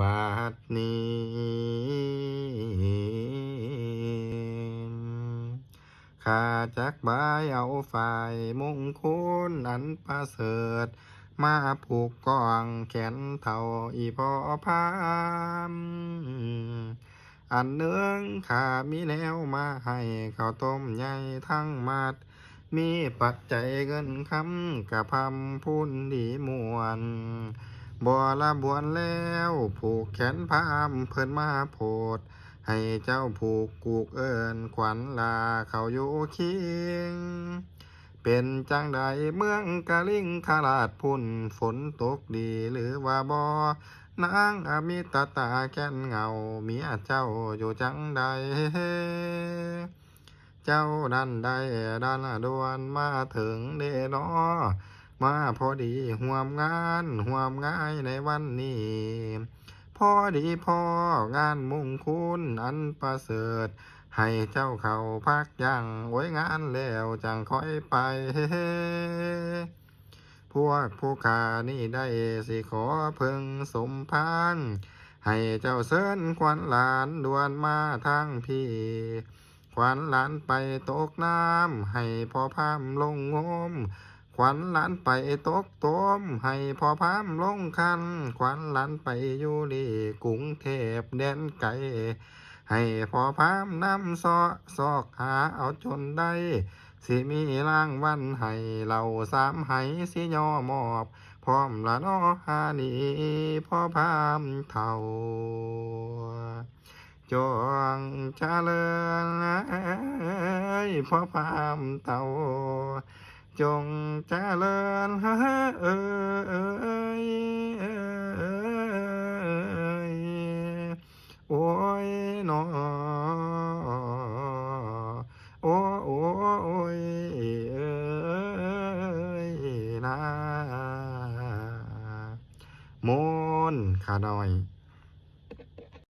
บาดนี้ ข้าจักบายเอาฝ่ายมงคลอันประเสริฐ มาผูกกองแขนเท่าอีพอพามอันเนื้องข้ามีแล้วมาให้ข้าวต้มใหญ่ทั้งมัด มีปัจจัยเงินคำกะพำพูนดีมวน บ่ละบวนแล้ว ผูกแขนพามเพิ่นมาโพด ให้เจ้าผูกกูกเอินขวัญลาเขาอยู่เคียงเป็นจังใดเมืองกะลิงคาราดพุ่นฝนตกดีหรือว่าบ่นางอมิตตาแก่นเงาเมียเจ้าอยู่จังใดเจ้าดันได้ดันดวนมาถึงเดนอ มาพอดีห่วมงานห่วมง่ายในวันนี้พอดีพองานมุ่งคุณอันประเสริฐ ให้เจ้าเขาพักยังไว้งานแล้วจังค่อยไปพวกผู้ขานี่ได้สิขอเพึงสมพานให้เจ้าเสินควันหลานดวนมาทางพี่ขวัญหลานไปตกน้ำให้พอพามลงงม ขวัญหลานไปตกต้มให้พอพามลงคัน ขวัญหลานไปอยู่ดีกรุงเทพแดนไกลให้พอพามนำซอซอกหาเอาจนได้สิมีรางวันให้เราสามให้สิย่อมอบ พร้อมละนอหานีพ่อพามเท่าจงเจริญเอ้ยพ่อพามเต่า จงเจริญเอ้ยเอยโอ้ยนอโอ้โอ้ยเอ้ยนะมนขาหน่อย